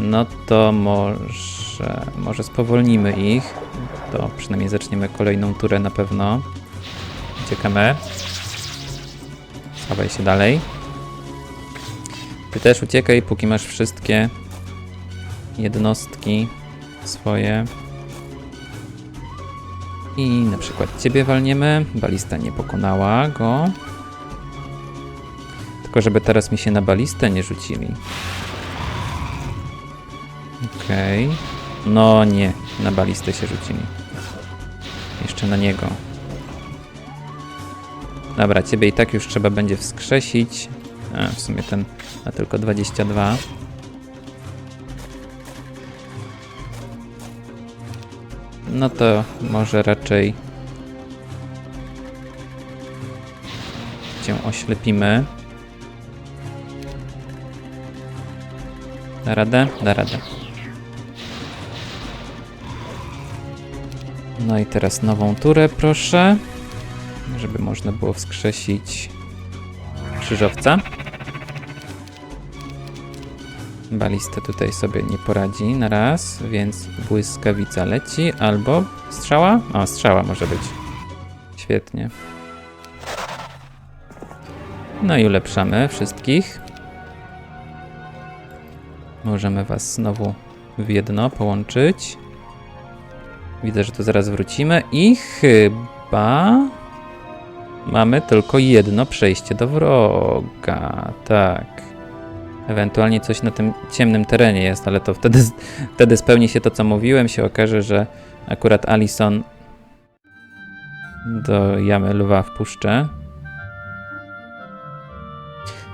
no to może, może spowolnimy ich. To przynajmniej zaczniemy kolejną turę na pewno. Uciekamy. Schowaj się dalej. Ty też uciekaj, póki masz wszystkie jednostki swoje. I na przykład ciebie walniemy. Balista nie pokonała go. Tylko żeby teraz mi się na balistę nie rzucili. Okej. No nie, na balistę się rzucili. Jeszcze na niego. Dobra, ciebie i tak już trzeba będzie wskrzesić. A, w sumie ten ma tylko 22. No to może raczej cię oślepimy. Da radę? Da radę. No i teraz nową turę, proszę. Żeby można było wskrzesić krzyżowca. Balista tutaj sobie nie poradzi na raz, więc błyskawica leci albo strzała? O, strzała może być. Świetnie. No i ulepszamy wszystkich. Możemy was znowu w jedno połączyć. Widzę, że tu zaraz wrócimy i chyba mamy tylko jedno przejście do wroga. Tak. Ewentualnie coś na tym ciemnym terenie jest, ale to wtedy, wtedy spełni się to, co mówiłem. Się okaże, że akurat Alison do jamy lwa wpuszczę.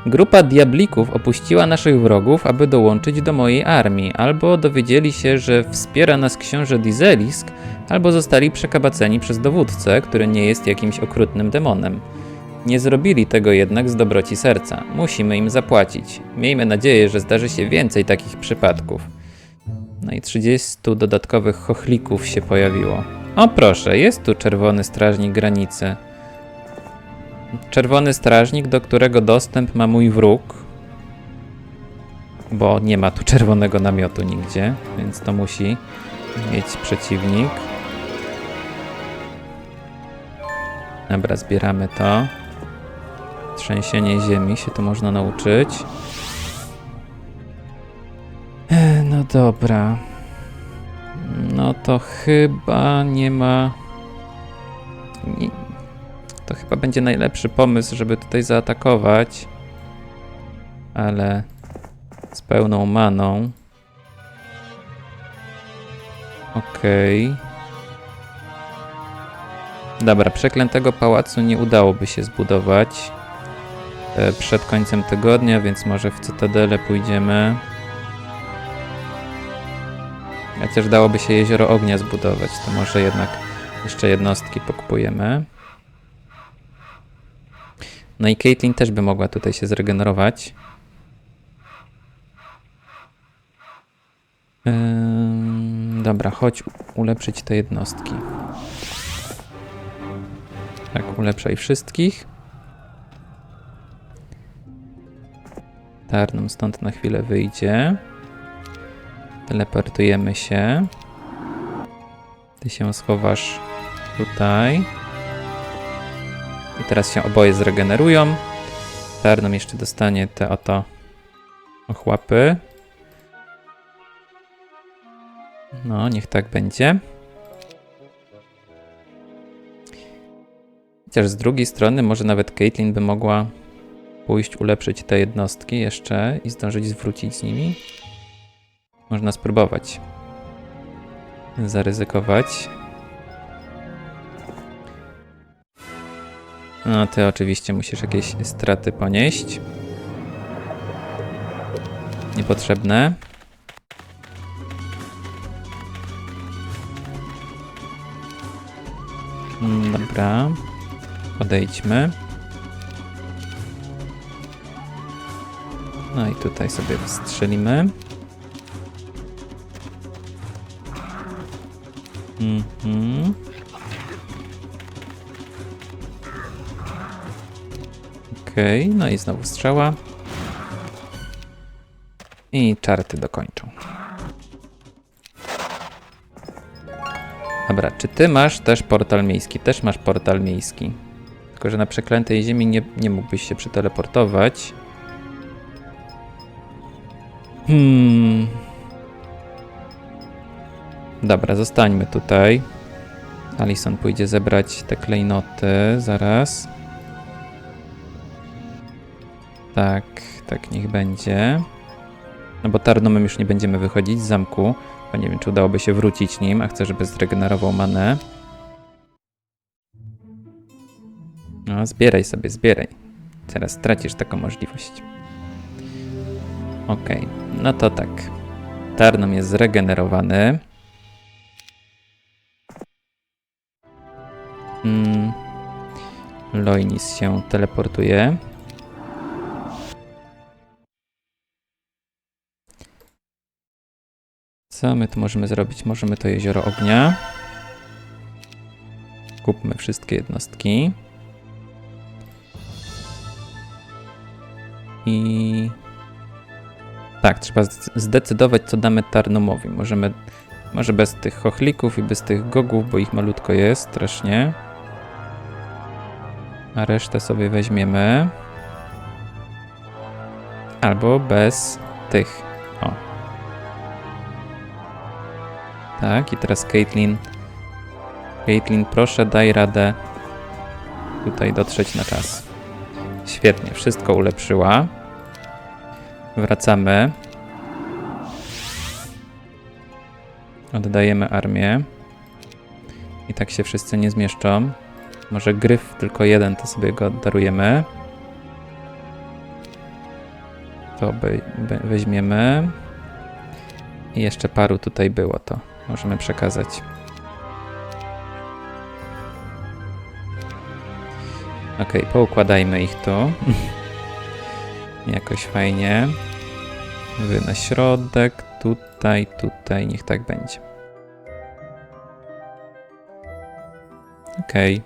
Grupa diablików opuściła naszych wrogów, aby dołączyć do mojej armii, albo dowiedzieli się, że wspiera nas książę Dizelisk, albo zostali przekabaceni przez dowódcę, który nie jest jakimś okrutnym demonem. Nie zrobili tego jednak z dobroci serca. Musimy im zapłacić. Miejmy nadzieję, że zdarzy się więcej takich przypadków. No i 30 dodatkowych chochlików się pojawiło. O proszę, jest tu czerwony strażnik granicy. Czerwony strażnik, do którego dostęp ma mój wróg. Bo nie ma tu czerwonego namiotu nigdzie, więc to musi mieć przeciwnik. Dobra, zbieramy to. Trzęsienie ziemi się tu można nauczyć. E, No dobra. No to chyba nie ma. To chyba będzie najlepszy pomysł, żeby tutaj zaatakować. Ale z pełną maną. Okej. Dobra, przeklętego pałacu nie udałoby się zbudować e, przed końcem tygodnia, więc może w Cytadelę pójdziemy. Chociaż dałoby się jezioro ognia zbudować, to może jednak jeszcze jednostki pokupujemy. No i Caitlyn też by mogła tutaj się zregenerować. Dobra, chodź ulepszyć te jednostki. Tak, ulepszaj wszystkich. Tarnum stąd na chwilę wyjdzie. Teleportujemy się. Ty się schowasz tutaj. I teraz się oboje zregenerują. Tarnum jeszcze dostanie te oto ochłapy. No, niech tak będzie. Chociaż z drugiej strony, może nawet Caitlyn by mogła pójść ulepszyć te jednostki jeszcze i zdążyć zwrócić z nimi. Można spróbować. Zaryzykować. No, ty oczywiście musisz jakieś straty ponieść. Niepotrzebne. Mm, Dobra. Odejdźmy. No i tutaj sobie wstrzelimy. Mhm. Okej, no i znowu strzała. I czarty dokończą. Dobra, czy ty masz też portal miejski? Też masz portal miejski. Tylko, że na przeklętej ziemi nie, nie mógłbyś się przeteleportować. Hmm. Dobra, zostańmy tutaj. Alison pójdzie zebrać te klejnoty zaraz. Tak, tak niech będzie. No bo Tarnomem już nie będziemy wychodzić z zamku, bo nie wiem, czy udałoby się wrócić nim, a chcę, żeby zregenerował manę. No, zbieraj sobie, zbieraj. Teraz stracisz taką możliwość. Okej, no to tak. Tarnom jest zregenerowany. Mm. Loinis się teleportuje. Co my tu możemy zrobić? Możemy to jezioro ognia. Kupmy wszystkie jednostki. I tak, trzeba zdecydować, co damy Tarnomowi. Możemy, może bez tych chochlików i bez tych gogów, bo ich malutko jest strasznie. A resztę sobie weźmiemy. Albo bez tych. O. Tak, i teraz Caitlin. Caitlin, proszę, daj radę tutaj dotrzeć na czas. Świetnie, wszystko ulepszyła. Wracamy. Oddajemy armię. I tak się wszyscy nie zmieszczą. Może gryf tylko jeden, to sobie go darujemy. To weźmiemy. I jeszcze paru tutaj było, to możemy przekazać. Ok, poukładajmy ich tu. Jakoś fajnie. Wy na środek, tutaj, tutaj, niech tak będzie. Okej.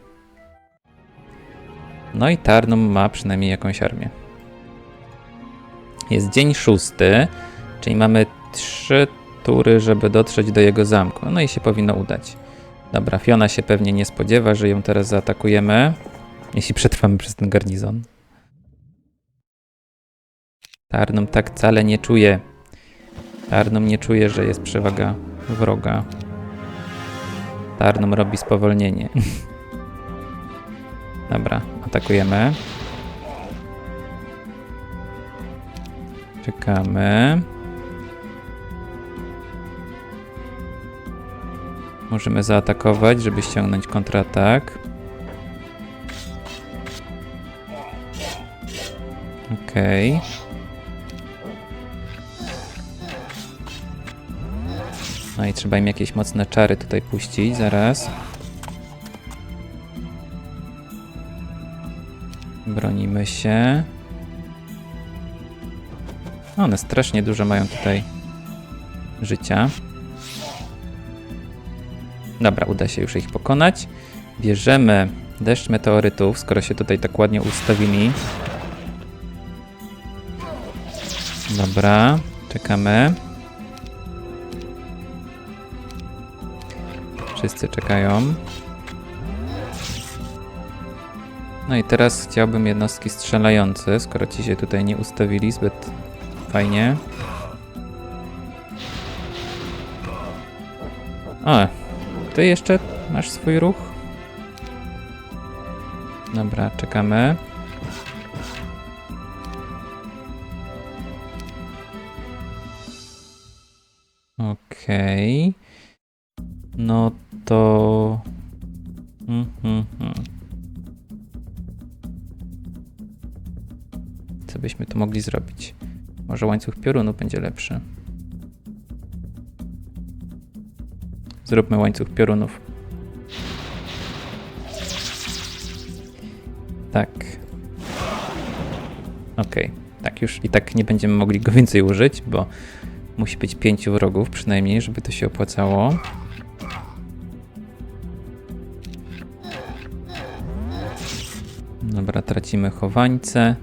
No i Tarnum ma przynajmniej jakąś armię. Jest dzień szósty, czyli mamy trzy tury, żeby dotrzeć do jego zamku. No i się powinno udać. Dobra, Fiona się pewnie nie spodziewa, że ją teraz zaatakujemy, jeśli przetrwamy przez ten garnizon. Tarnum tak wcale nie czuje. Tarnum nie czuje, że jest przewaga wroga. Tarnum robi spowolnienie. Dobra, atakujemy. Czekamy. Możemy zaatakować, żeby ściągnąć kontratak. Okej. No i trzeba im jakieś mocne czary tutaj puścić zaraz. Bronimy się. One strasznie dużo mają tutaj życia. Dobra, uda się już ich pokonać. Bierzemy deszcz meteorytów, skoro się tutaj tak ładnie ustawili. Dobra, czekamy. Wszyscy czekają. No i teraz chciałbym jednostki strzelające, skoro ci się tutaj nie ustawili zbyt fajnie. O, ty jeszcze masz swój ruch? Dobra, czekamy. Okej. No to... Mhm, mhm. Co byśmy tu mogli zrobić? Może łańcuch piorunu będzie lepszy. Zróbmy łańcuch piorunów. Tak. Okej. Tak, już i tak nie będziemy mogli go więcej użyć, bo musi być pięciu wrogów przynajmniej, żeby to się opłacało. Dobra, tracimy chowańce.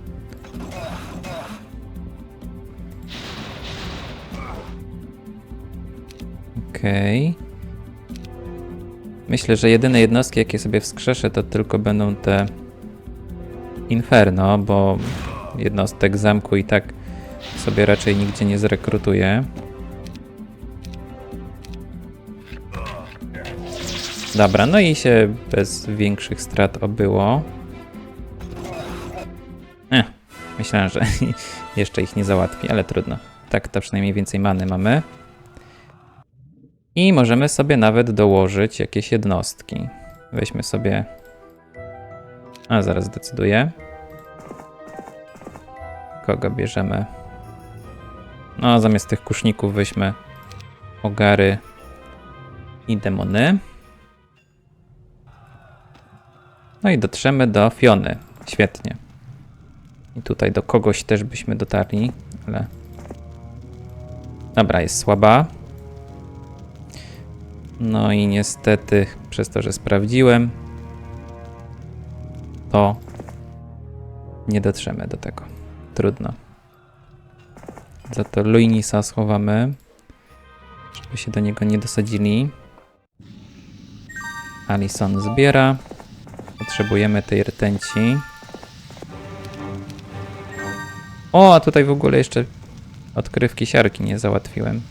Okej. Myślę, że jedyne jednostki, jakie sobie wskrzeszę, to tylko będą te Inferno, bo jednostek zamku i tak sobie raczej nigdzie nie zrekrutuję. Dobra, no i się bez większych strat obyło. Myślałem, że jeszcze ich nie załatwi, ale trudno. Tak, to przynajmniej więcej many mamy. I możemy sobie nawet dołożyć jakieś jednostki. Weźmy sobie. A zaraz zdecyduję. Kogo bierzemy? No, zamiast tych kuszników weźmy ogary i demony. No i dotrzemy do Fiony. Świetnie. I tutaj do kogoś też byśmy dotarli, ale. Dobra, jest słaba. No i niestety, przez to, że sprawdziłem, to nie dotrzemy do tego. Trudno. Za to Luinisa schowamy, żeby się do niego nie dosadzili. Alison zbiera. Potrzebujemy tej rtęci. O, a tutaj w ogóle jeszcze odkrywki siarki nie załatwiłem.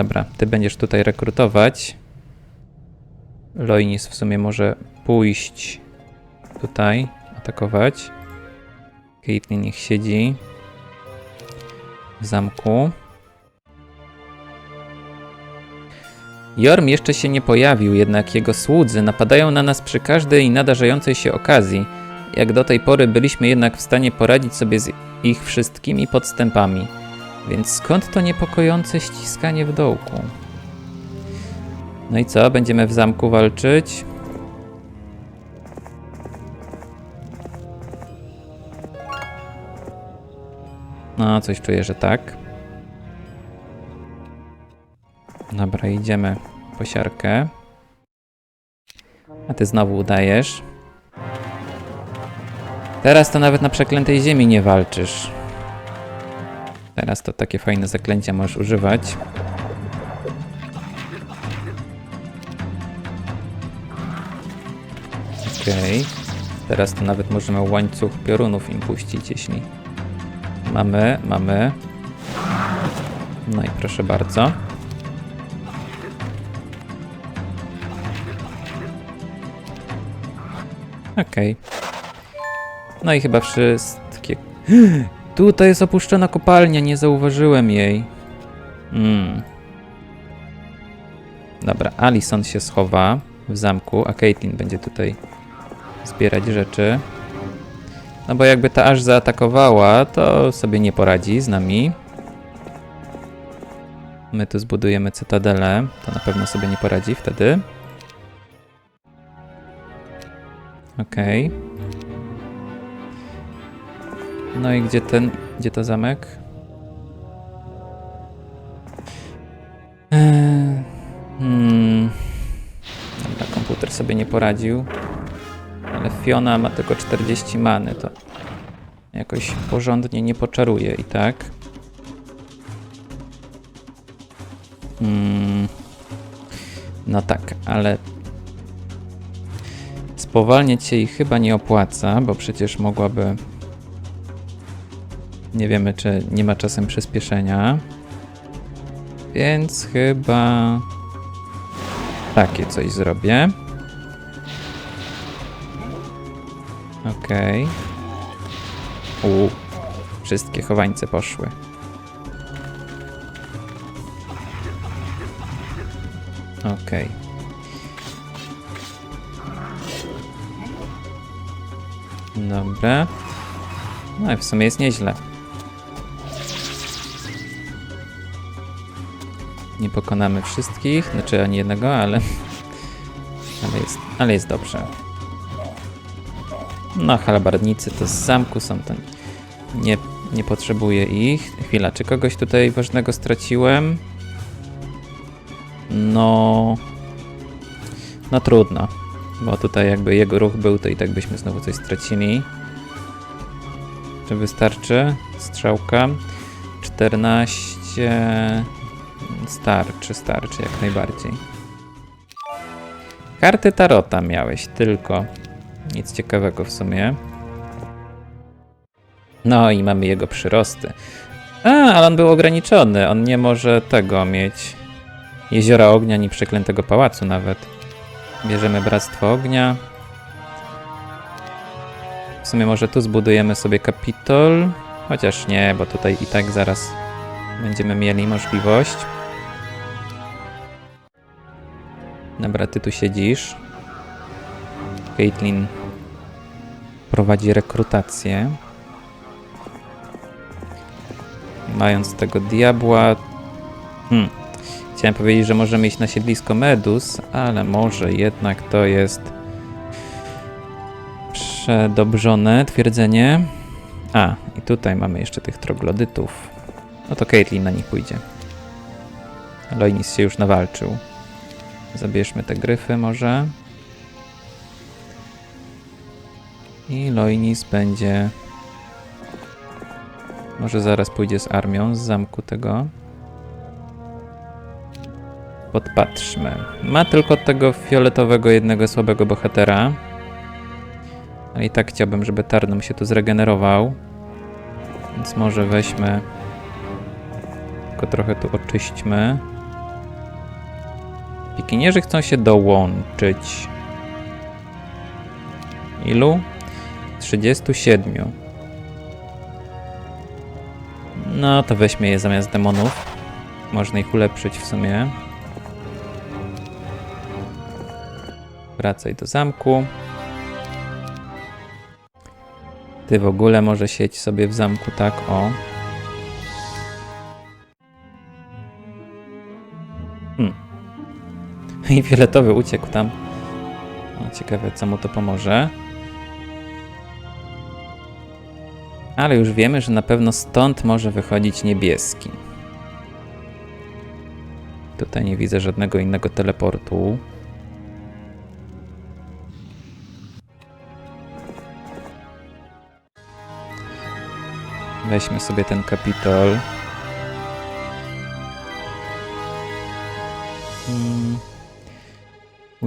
Dobra, ty będziesz tutaj rekrutować. Loinis w sumie może pójść tutaj, atakować. Caitlyn niech siedzi w zamku. Jorm jeszcze się nie pojawił, jednak jego słudzy napadają na nas przy każdej nadarzającej się okazji. Jak do tej pory byliśmy jednak w stanie poradzić sobie z ich wszystkimi podstępami. Więc skąd to niepokojące ściskanie w dołku? No i co? Będziemy w zamku walczyć? No, coś czuję, że tak. Dobra, idziemy po siarkę. A ty znowu udajesz. Teraz to nawet na przeklętej ziemi nie walczysz. Teraz to takie fajne zaklęcia możesz używać. Okej. Teraz to nawet możemy łańcuch piorunów im puścić, jeśli mamy, mamy. No i proszę bardzo. Okej. No i chyba wszystkie. Tutaj jest opuszczona kopalnia, nie zauważyłem jej. Mm. Dobra, Alison się schowa w zamku, a Caitlyn będzie tutaj zbierać rzeczy. No bo jakby ta aż zaatakowała, to sobie nie poradzi z nami. My tu zbudujemy cytadelę, to na pewno sobie nie poradzi wtedy. Okej. No i gdzie ten, gdzie to zamek? Eee, hmm. Dobra, komputer sobie nie poradził. Ale Fiona ma tylko 40 many, to jakoś porządnie nie poczaruje i tak. Hmm. No tak, ale spowalniać się jej chyba nie opłaca, bo przecież mogłaby. Nie wiemy, czy nie ma czasem przyspieszenia. Więc chyba takie coś zrobię. Okej. U, wszystkie chowańce poszły. Okej. Dobra. No i w sumie jest nieźle. Nie pokonamy wszystkich, znaczy ani jednego, ale... Ale jest, ale jest dobrze. No, halabardnicy to z zamku są, to nie, nie potrzebuję ich. Chwila, czy kogoś tutaj ważnego straciłem? No... No trudno, bo tutaj jakby jego ruch był, to i tak byśmy znowu coś stracili. Czy wystarczy? Strzałka. 14... Starczy, starczy jak najbardziej. Karty Tarota miałeś tylko. Nic ciekawego w sumie. No i mamy jego przyrosty. A, ale on był ograniczony. On nie może tego mieć. Jeziora ognia, ani przeklętego pałacu nawet. Bierzemy Bractwo Ognia. W sumie może tu zbudujemy sobie kapitol. Chociaż nie, bo tutaj i tak zaraz będziemy mieli możliwość. Dobra, ty tu siedzisz. Caitlin prowadzi rekrutację. Mając tego diabła. Hmm. Chciałem powiedzieć, że możemy iść na siedlisko Medus, ale może jednak to jest przedobrzone twierdzenie. A, i tutaj mamy jeszcze tych troglodytów. No to Caitlyn na nich pójdzie. Loinis się już nawalczył. Zabierzmy te gryfy może. I Loinis będzie... Może zaraz pójdzie z armią z zamku tego. Podpatrzmy. Ma tylko tego fioletowego jednego słabego bohatera. Ale i tak chciałbym, żeby Tarnum się tu zregenerował. Więc może weźmy... Tylko trochę tu oczyśćmy. Pikinierzy chcą się dołączyć. Ilu? 37. No to weźmy je zamiast demonów. Można ich ulepszyć w sumie. Wracaj do zamku. Ty w ogóle może sieć sobie w zamku tak o. I fioletowy uciekł tam. Ciekawe, co mu to pomoże. Ale już wiemy, że na pewno stąd może wychodzić niebieski. Tutaj nie widzę żadnego innego teleportu. Weźmy sobie ten kapitol.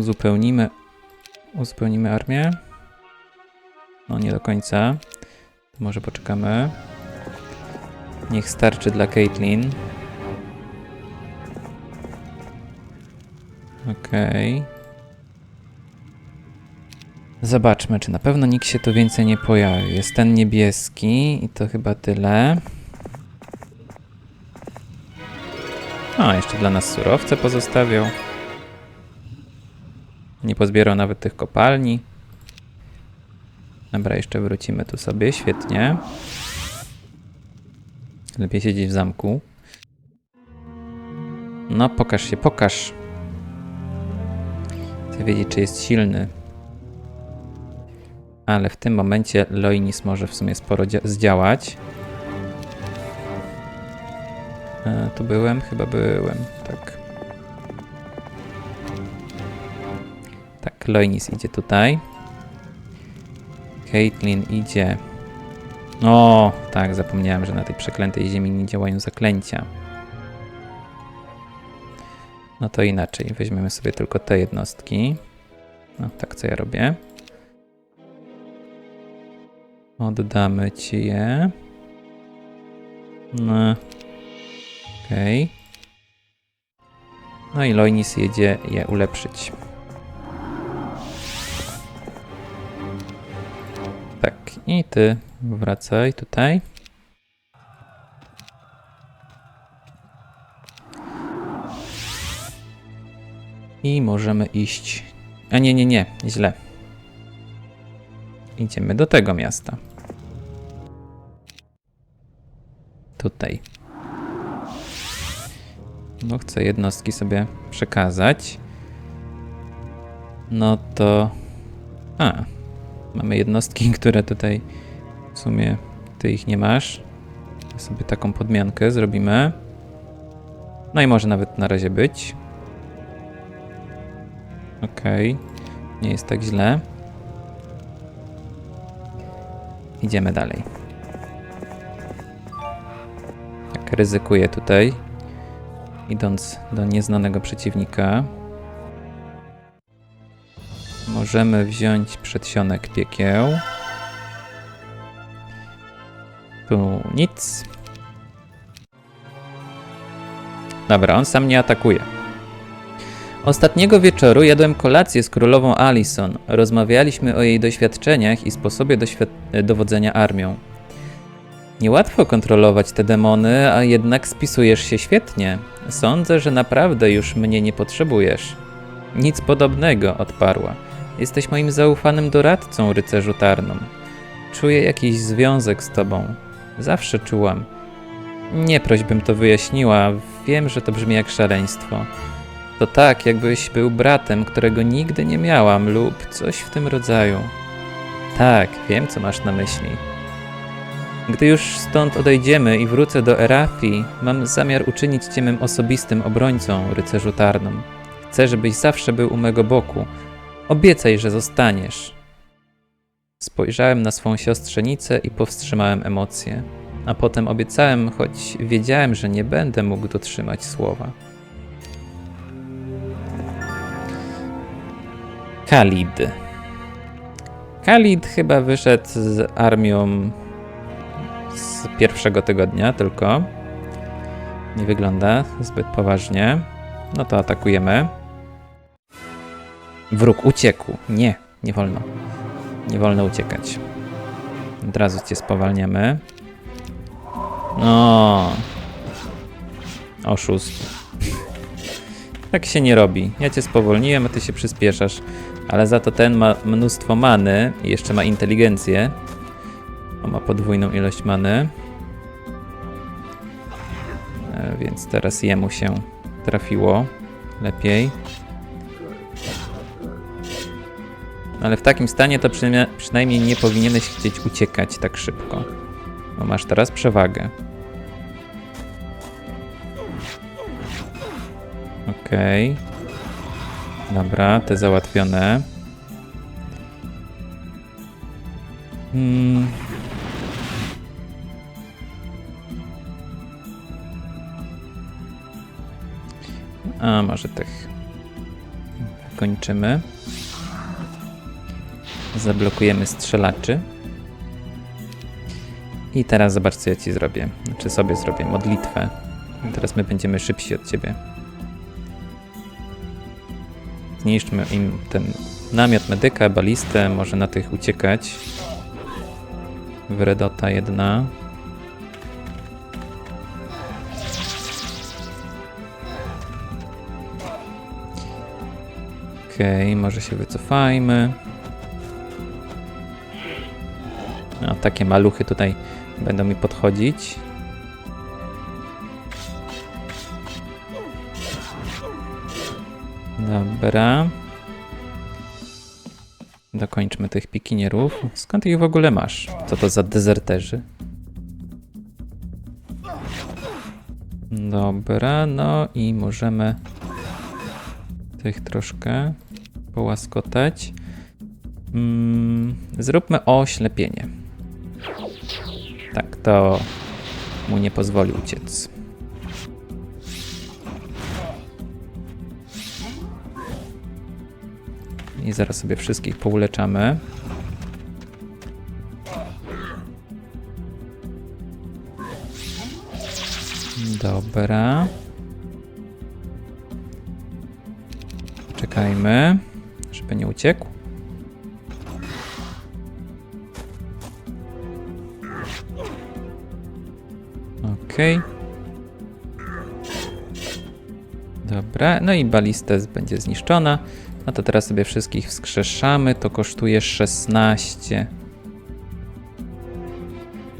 Uzupełnimy. Uzupełnimy armię. No nie do końca. Może poczekamy. Niech starczy dla Caitlyn. Okej. Zobaczmy, czy na pewno nikt się tu więcej nie pojawi. Jest ten niebieski i to chyba tyle. A, jeszcze dla nas surowce pozostawiał. Nie pozbierał nawet tych kopalni. Dobra, jeszcze wrócimy tu sobie, świetnie. Lepiej siedzieć w zamku. No, pokaż się, pokaż. Chcę wiedzieć, czy jest silny. Ale w tym momencie Loinis może w sumie sporo dzia- zdziałać. E, tu byłem? Chyba byłem, tak. Loinis idzie tutaj. Caitlyn idzie. O, tak, zapomniałem, że na tej przeklętej ziemi nie działają zaklęcia. No to inaczej, weźmiemy sobie tylko te jednostki. No, tak co ja robię. Oddamy ci je. No. Okej. No i Loinis jedzie je ulepszyć. I ty wracaj tutaj. I możemy iść. A nie, nie, nie, źle. Idziemy do tego miasta. Tutaj. No, chcę jednostki sobie przekazać. No to. A, mamy jednostki, które tutaj w sumie ty ich nie masz. Sobie taką podmiankę zrobimy. No i może nawet na razie być. Okej, nie jest tak źle. Idziemy dalej. Tak, ryzykuję tutaj. idąc do nieznanego przeciwnika. Możemy wziąć przedsionek piekieł. Tu nic. Dobra, on sam nie atakuje. Ostatniego wieczoru jadłem kolację z królową Alison. Rozmawialiśmy o jej doświadczeniach i sposobie doświad- dowodzenia armią. Niełatwo kontrolować te demony, a jednak spisujesz się świetnie. Sądzę, że naprawdę już mnie nie potrzebujesz. Nic podobnego, odparła. Jesteś moim zaufanym doradcą, rycerzu Tarnom. Czuję jakiś związek z tobą. Zawsze czułam. Nie proś, bym to wyjaśniła. Wiem, że to brzmi jak szaleństwo. To tak, jakbyś był bratem, którego nigdy nie miałam, lub coś w tym rodzaju. Tak, wiem, co masz na myśli. Gdy już stąd odejdziemy i wrócę do Erafii, mam zamiar uczynić cię mym osobistym obrońcą, rycerzu Tarnom. Chcę, żebyś zawsze był u mego boku. Obiecaj, że zostaniesz. Spojrzałem na swą siostrzenicę i powstrzymałem emocje. A potem obiecałem, choć wiedziałem, że nie będę mógł dotrzymać słowa. Khalid. Khalid chyba wyszedł z armią z pierwszego tygodnia tylko. Nie wygląda zbyt poważnie. No to atakujemy. Wróg uciekł. Nie, nie wolno. Nie wolno uciekać. Od razu cię spowalniamy. No. Oszust. Tak się nie robi. Ja cię spowolniłem, a ty się przyspieszasz. Ale za to ten ma mnóstwo many i jeszcze ma inteligencję. On ma podwójną ilość many. E, Więc teraz jemu się trafiło lepiej. Ale w takim stanie to przyna- przynajmniej nie powinieneś chcieć uciekać tak szybko. Bo masz teraz przewagę. Okej. Dobra, te załatwione. Hmm. A może tych kończymy. Zablokujemy strzelaczy. I teraz zobacz, co ja ci zrobię. Znaczy sobie zrobię modlitwę. Teraz my będziemy szybsi od ciebie. Zniszczmy im ten namiot medyka, balistę, może na tych uciekać. Wredota jedna. Okej, może się wycofajmy. No, takie maluchy tutaj będą mi podchodzić. Dobra. Dokończmy tych pikinierów. Skąd ich w ogóle masz? Co to za dezerterzy? Dobra, no i możemy tych troszkę połaskotać. Mm, zróbmy oślepienie. Tak, to mu nie pozwoli uciec. I zaraz sobie wszystkich pouleczamy. Dobra. Czekajmy, żeby nie uciekł. Okej. Dobra, no i balista będzie zniszczona. No to teraz sobie wszystkich wskrzeszamy. To kosztuje 16.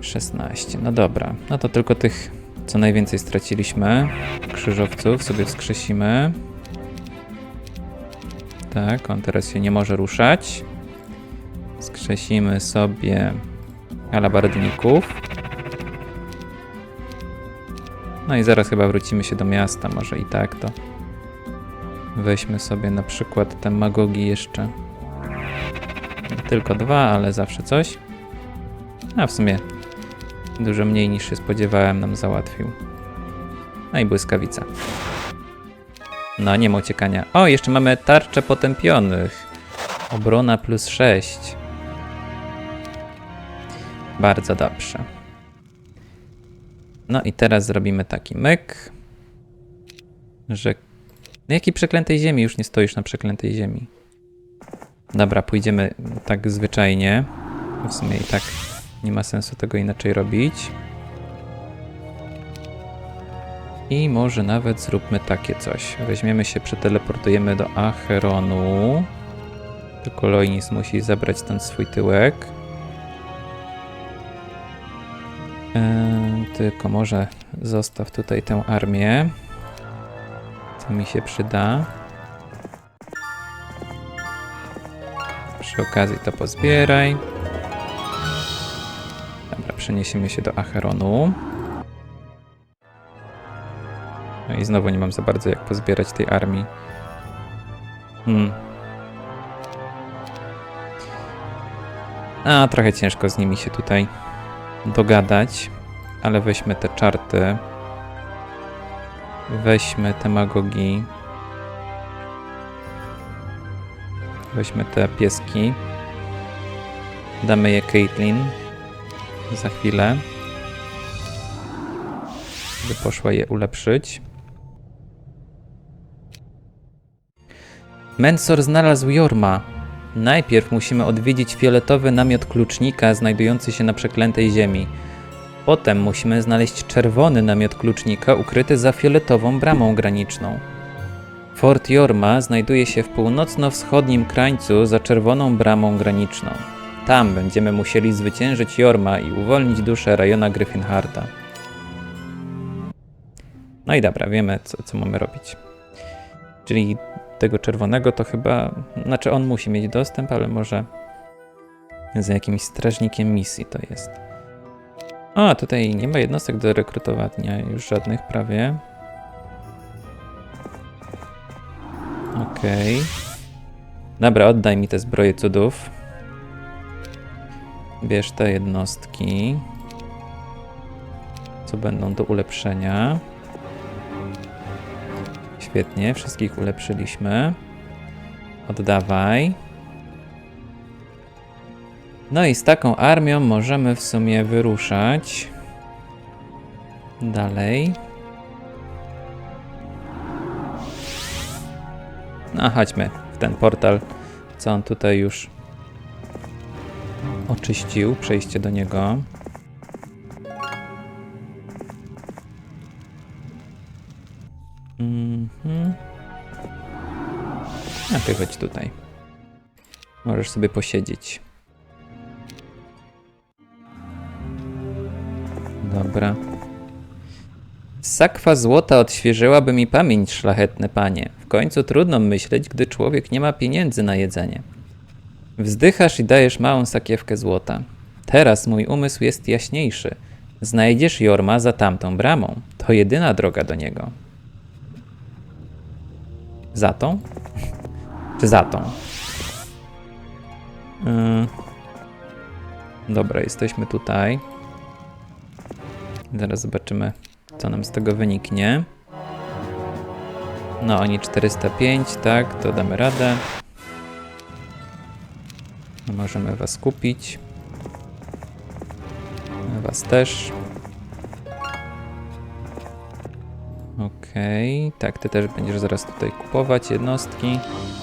16, no dobra. No to tylko tych, co najwięcej straciliśmy. Krzyżowców sobie wskrzesimy. Tak, on teraz się nie może ruszać. Skrzesimy sobie alabardników. No i zaraz chyba wrócimy się do miasta, może i tak to. Weźmy sobie na przykład te magogi jeszcze. Tylko dwa, ale zawsze coś. A w sumie dużo mniej niż się spodziewałem nam załatwił. No i błyskawica. No, nie ma uciekania. O, jeszcze mamy tarczę potępionych. Obrona plus 6. Bardzo dobrze. No i teraz zrobimy taki myk, że... Na jakiej przeklętej ziemi? Już nie stoisz na przeklętej ziemi. Dobra, pójdziemy tak zwyczajnie. W sumie i tak nie ma sensu tego inaczej robić. I może nawet zróbmy takie coś. Weźmiemy się, przeteleportujemy do Acheronu. Tylko Loinis musi zabrać stąd swój tyłek. Eee, tylko może zostaw tutaj tę armię. Co mi się przyda. Przy okazji to pozbieraj. Dobra, przeniesiemy się do Acheronu. No i znowu nie mam za bardzo jak pozbierać tej armii. Hmm. A, trochę ciężko z nimi się tutaj dogadać, ale weźmy te czarty. Weźmy te magogi. Weźmy te pieski. Damy je Caitlyn za chwilę, by poszła je ulepszyć. Mensor znalazł Jorma. Najpierw musimy odwiedzić fioletowy namiot klucznika znajdujący się na przeklętej ziemi. Potem musimy znaleźć czerwony namiot klucznika ukryty za fioletową bramą graniczną. Fort Jorma znajduje się w północno-wschodnim krańcu za czerwoną bramą graniczną. Tam będziemy musieli zwyciężyć Jorma i uwolnić duszę Rajona Gryffinharta. No i dobra, wiemy co, co mamy robić. Czyli tego czerwonego to chyba, znaczy on musi mieć dostęp, ale może z jakimś strażnikiem misji to jest. A, tutaj nie ma jednostek do rekrutowania, już żadnych prawie. Okej. Dobra, oddaj mi te zbroje cudów. Bierz te jednostki, co będą do ulepszenia. Świetnie, wszystkich ulepszyliśmy. Oddawaj. No i z taką armią możemy w sumie wyruszać. Dalej. No, chodźmy w ten portal, co on tutaj już oczyścił. Przejście do niego. Mhm. A ty chodź tutaj. Możesz sobie posiedzieć. Dobra. Sakwa złota odświeżyłaby mi pamięć, szlachetne panie. W końcu trudno myśleć, gdy człowiek nie ma pieniędzy na jedzenie. Wzdychasz i dajesz małą sakiewkę złota. Teraz mój umysł jest jaśniejszy. Znajdziesz Jorma za tamtą bramą. To jedyna droga do niego. Za tą? Czy za tą? Yy. Dobra, jesteśmy tutaj. Zaraz zobaczymy, co nam z tego wyniknie. No, oni 405, tak, to damy radę. Możemy was kupić. Was też. Okej, tak, ty też będziesz zaraz tutaj kupować jednostki.